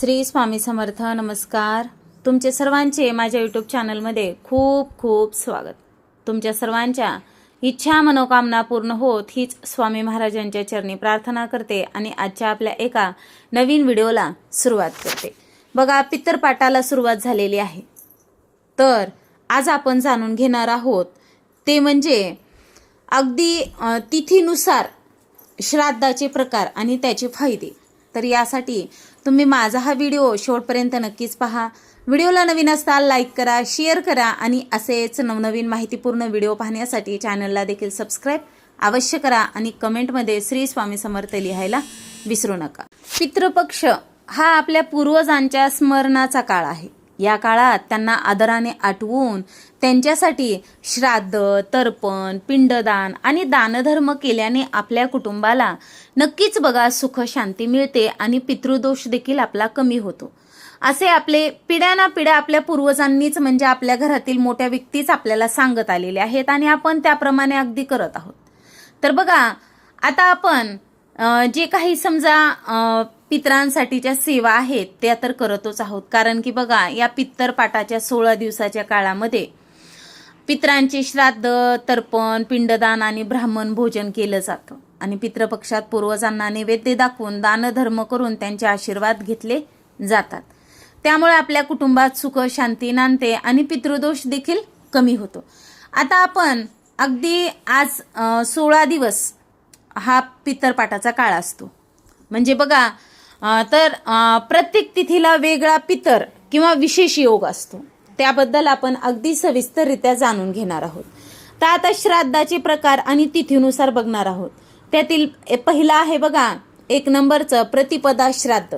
श्री स्वामी समर्थ नमस्कार. तुमचे सर्वांचे माझ्या यूट्यूब चॅनलमध्ये खूप खूप स्वागत. तुमच्या सर्वांच्या इच्छा मनोकामना पूर्ण होत हीच स्वामी महाराजांच्या चरणी प्रार्थना करते आणि आजच्या आपल्या एका नवीन व्हिडिओला सुरुवात करते. बघा पित्तरपाटाला सुरुवात झालेली आहे. तर आज आपण जाणून घेणार आहोत ते म्हणजे अगदी तिथीनुसार श्राद्धाचे प्रकार आणि त्याचे फायदे. तर यासाठी तुम्ही माझा हा व्हिडिओ शेवटपर्यंत नक्कीच पहा. व्हिडिओला नवीन असताल लाईक करा शेअर करा आणि असेच नवनवीन माहितीपूर्ण व्हिडिओ पाहण्यासाठी चॅनलला देखील सबस्क्राईब अवश्य करा आणि कमेंटमध्ये श्री स्वामी समर्थ लिहायला विसरू नका. पितृपक्ष हा आपल्या पूर्वजांच्या स्मरणाचा काळ आहे. या काळात त्यांना आदराने आठवून त्यांच्यासाठी श्राद्ध तर्पण पिंडदान आणि दानधर्म केल्याने आपल्या कुटुंबाला नक्कीच बघा सुख शांती मिळते आणि पितृदोष देखील आपला कमी होतो. असे आपले पिढ्याना पिढ्या आपल्या पूर्वजांनीच म्हणजे आपल्या घरातील मोठ्या व्यक्तीच आपल्याला सांगत आलेले आहेत आणि आपण त्याप्रमाणे अगदी करत आहोत. तर बघा आता आपण जे काही समजा पितरांसाठीच्या सेवा आहेत त्या तर करतच आहोत. कारण की बघा या पित्तरपाटाच्या सोळा दिवसाच्या काळामध्ये पितरांचे श्राद्ध तर्पण पिंडदान आणि ब्राह्मण भोजन केलं जातं. आणि पितृपक्षात पूर्वजांना नैवेद्य दाखवून दानधर्म करून त्यांचे आशीर्वाद घेतले जातात. त्यामुळे आपल्या कुटुंबात सुख शांती नांदते आणि पितृदोष देखील कमी होतो. आता आपण अगदी आज सोळा दिवस हा पितरपाटाचा काळ असतो. म्हणजे बघा तर प्रत्येक तिथीला वेगळा पितर किंवा विशेष योग असतो. त्याबद्दल आपण अगदी सविस्तररित्या जाणून घेणार आहोत. तर आता श्राद्धाचे प्रकार आणि तिथीनुसार बघणार आहोत. त्यातील पहिला आहे बघा एक नंबरचं प्रतिपदा श्राद्ध.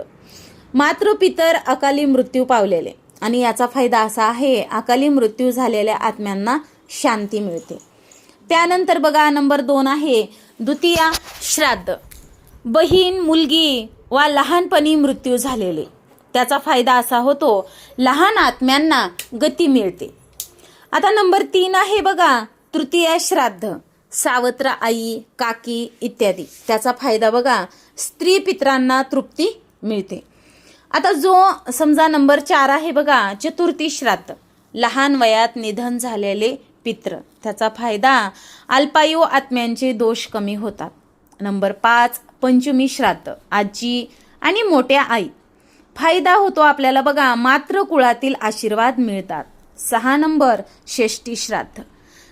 मातृपितर अकाली मृत्यू पावलेले. आणि याचा फायदा असा आहे अकाली मृत्यू झालेल्या आत्म्यांना शांती मिळते. त्यानंतर बघा नंबर दोन आहे द्वितीया श्राद्ध. बहीण मुलगी वा लहानपणी मृत्यू झालेले. त्याचा फायदा असा होतो लहान आत्म्यांना गती मिळते. आता नंबर तीन आहे बघा तृतीय श्राद्ध. सावत्र आई काकी इत्यादी. त्याचा फायदा बघा स्त्री पित्रांना तृप्ती मिळते. आता जो समजा नंबर चार आहे बघा चतुर्थी श्राद्ध. लहान वयात निधन झालेले पित्र. त्याचा फायदा अल्पायू आत्म्यांचे दोष कमी होतात. नंबर पाच पंचमी श्राद्ध आजी आणि मोठ्या आई. फायदा होतो आपल्याला बघा मात्र कुळातील आशीर्वाद मिळतात. सहा नंबर षष्टी श्राद्ध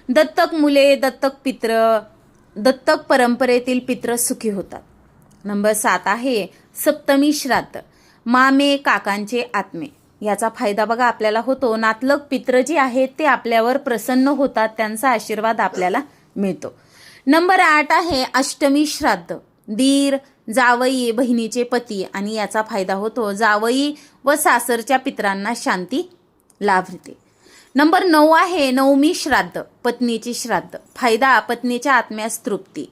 दत्तक मुले दत्तक पित्र दत्तक परंपरेतील पित्र सुखी होतात. नंबर सात आहे सप्तमी श्राद्ध मामे काकांचे आत्मे. याचा फायदा बघा आपल्याला होतो. नातलग पित्र जे आहेत ते आपल्यावर प्रसन्न होतात त्यांचा आशीर्वाद आपल्याला मिळतो. नंबर आठ आहे अष्टमी श्राद्ध दीर जावई बहिणीचे पती आणि याचा फायदा होतो. जावई व सासरच्या पित्रांना शांती लाभते. नंबर नऊ आहे नवमी श्राद्ध पत्नीची श्राद्ध. फायदा पत्नीच्या आत्म्यास तृप्ती.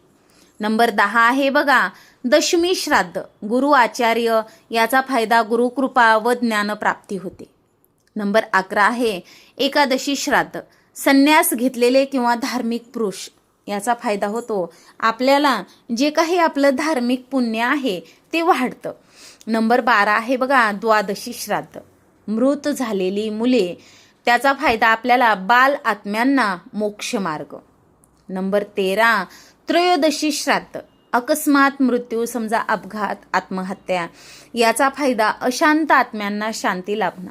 नंबर दहा आहे बघा दशमी श्राद्ध गुरु आचार्य याचा फायदा गुरुकृपा व ज्ञानप्राप्ती होते. नंबर अकरा आहे एकादशी श्राद्ध संन्यास घेतलेले किंवा धार्मिक पुरुष याचा फायदा होतो. आपल्याला जे काही आपलं धार्मिक पुण्य आहे ते वाढतं. नंबर बारा आहे बघा द्वादशी श्राद्ध. मृत झालेली मुले त्याचा फायदा आपल्याला बाल आत्म्यांना मोक्ष मार्ग. नंबर तेरा त्रयोदशी श्राद्ध. अकस्मात मृत्यू समजा अपघात आत्महत्या याचा फायदा अशांत आत्म्यांना शांती लाभणं.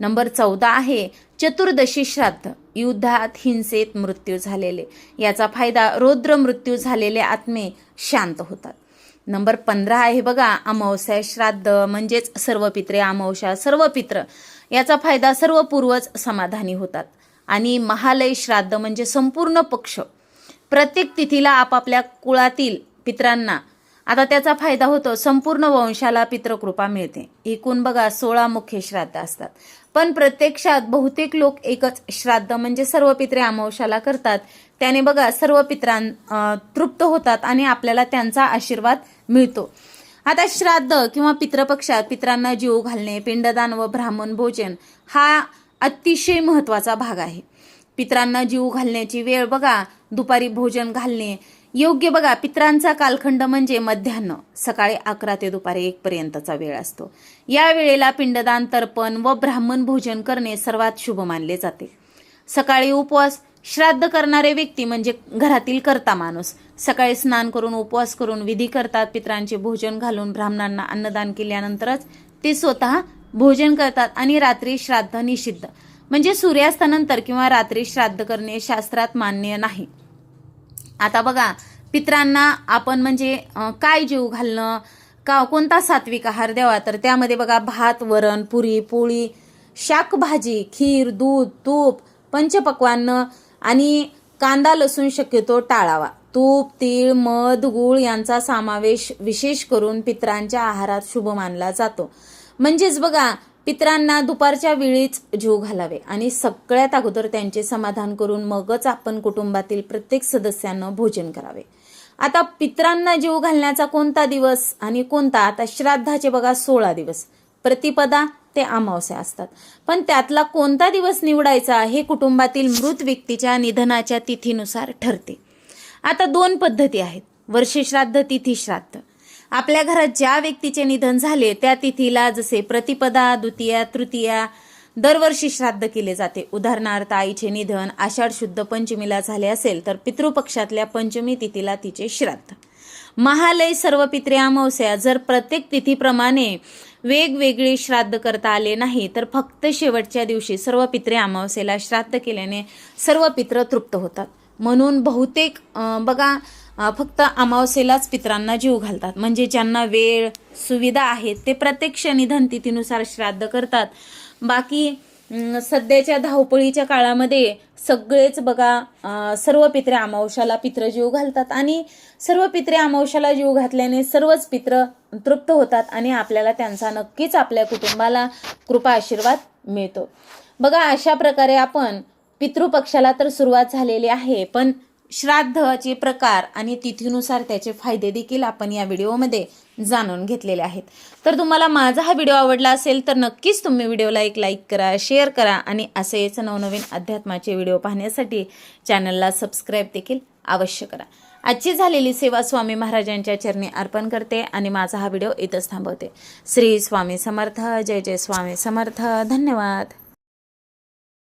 नंबर चौदा आहे चतुर्दशी श्राद्ध. युद्धात हिंसेत मृत्यू झालेले. याचा फायदा रौद्र मृत्यू झालेले आत्मे शांत होतात. नंबर पंधरा आहे बघा अमावस्या श्राद्ध म्हणजेच सर्व पित्रे अमावस्या सर्व पित्र. याचा फायदा सर्व पूर्वज समाधानी होतात. आणि महालय श्राद्ध म्हणजे संपूर्ण पक्ष. प्रत्येक तिथीला आपापल्या कुळातील पित्रांना आता त्याचा फायदा होतो संपूर्ण वंशाला पितृकृपा मिळते. एकूण बघा सोळा मुख्य श्राद्ध असतात. पण प्रत्यक्षात बहुतेक लोक एकच श्राद्ध म्हणजे सर्व पित्रे अमावशाला करतात. त्याने बघा सर्व पित्रां तृप्त होतात आणि आपल्याला त्यांचा आशीर्वाद मिळतो. आता श्राद्ध किंवा पितृपक्षात पित्रांना जीव घालणे पिंडदान व ब्राह्मण भोजन हा अतिशय महत्त्वाचा भाग आहे. पित्रांना जीव घालण्याची वेळ बघा दुपारी भोजन घालणे योग्य बघा पित्रांचा कालखंड म्हणजे मध्यान्ह सकाळी अकरा ते दुपारी एक पर्यंतचा वेळ असतो. या वेळेला पिंडदान तर्पण व ब्राह्मण भोजन करणे सर्वात शुभ मानले जाते. सकाळी उपवास श्राद्ध करणारे व्यक्ती म्हणजे घरातील करता माणूस. सकाळी स्नान करून उपवास करून विधी करतात पित्रांचे भोजन घालून ब्राह्मणांना अन्नदान केल्यानंतरच ते स्वतः भोजन करतात आणि रात्री श्राद्ध निषिद्ध. म्हणजे सूर्यास्तानंतर किंवा रात्री श्राद्ध करणे शास्त्रात मान्य नाही. आता बघा पित्रांना आपण म्हणजे काय जीव घालणं का कोणता सात्विक आहार द्यावा? तर त्यामध्ये बघा भात वरण पुरी पोळी शाकभाजी खीर दूध तूप पंचपक्वान्न आणि कांदा लसूण शक्यतो टाळावा. तूप तीळ मध गूळ यांचा समावेश विशेष करून पित्रांच्या आहारात शुभ मानला जातो. म्हणजेच बघा पित्रांना दुपारच्या वेळीच जीव घालावे आणि सगळ्यात अगोदर त्यांचे समाधान करून मगच आपण कुटुंबातील प्रत्येक सदस्यांना भोजन करावे. आता पित्रांना जीव घालण्याचा कोणता दिवस आणि कोणता? आता श्राद्धाचे बघा सोळा दिवस. प्रतिपदा ते अमावस्या असतात. पण त्यातला कोणता दिवस निवडायचा हे कुटुंबातील मृत व्यक्तीच्या निधनाच्या तिथीनुसार ठरते. आता दोन पद्धती आहेत. वर्षश्राद्ध तिथी श्राद्ध आपल्या घरात ज्या व्यक्तीचे निधन झाले त्या तिथीला जसे प्रतिपदा द्वितीया तृतीया दरवर्षी श्राद्ध केले जाते. उदाहरणार्थ आईचे निधन आषाढ शुद्ध पंचमीला झाले असेल तर पितृपक्षातल्या पंचमी तिथीला तिचे श्राद्ध. महालय सर्व पित्रे अमावस्या जर प्रत्येक तिथीप्रमाणे वेगवेगळी श्राद्ध करता आले नाही तर फक्त शेवटच्या दिवशी सर्व पित्रे अमावस्येला श्राद्ध केल्याने सर्व पित्र तृप्त होतात. म्हणून बहुतेक बघा फक्त अमावस्येलाच पित्रांना जीव घालतात. म्हणजे ज्यांना वेळ सुविधा आहेत ते प्रत्यक्ष निधन तिथीनुसार श्राद्ध करतात. बाकी सध्याच्या धावपळीच्या काळामध्ये सगळेच बघा सर्व पित्रे अमावश्याला पित्र जीव घालतात आणि सर्व पित्रे अमावश्याला जीव घातल्याने सर्वच पित्र तृप्त होतात आणि आपल्याला त्यांचा नक्कीच आपल्या कुटुंबाला कृपा आशीर्वाद मिळतो. बघा अशा प्रकारे आपण पितृपक्षाला तर सुरुवात झालेली आहे पण श्राद्धचे प्रकार आणि तिथीनुसार त्याचे फायदे देखील आपण या व्हिडिओमध्ये जाणून घेतलेले आहेत. तर तुम्हाला माझा हा व्हिडिओ आवडला असेल तर नक्कीच तुम्ही व्हिडिओला एक लाईक करा शेअर करा आणि असेच नवनवीन अध्यात्माचे व्हिडिओ पाहण्यासाठी चॅनलला सबस्क्राईब देखील अवश्य करा. आजची झालेली सेवा स्वामी महाराजांच्या चरणी अर्पण करते आणि माझा हा व्हिडिओ इथंच थांबवते. श्री स्वामी समर्थ जय जय स्वामी समर्थ. धन्यवाद.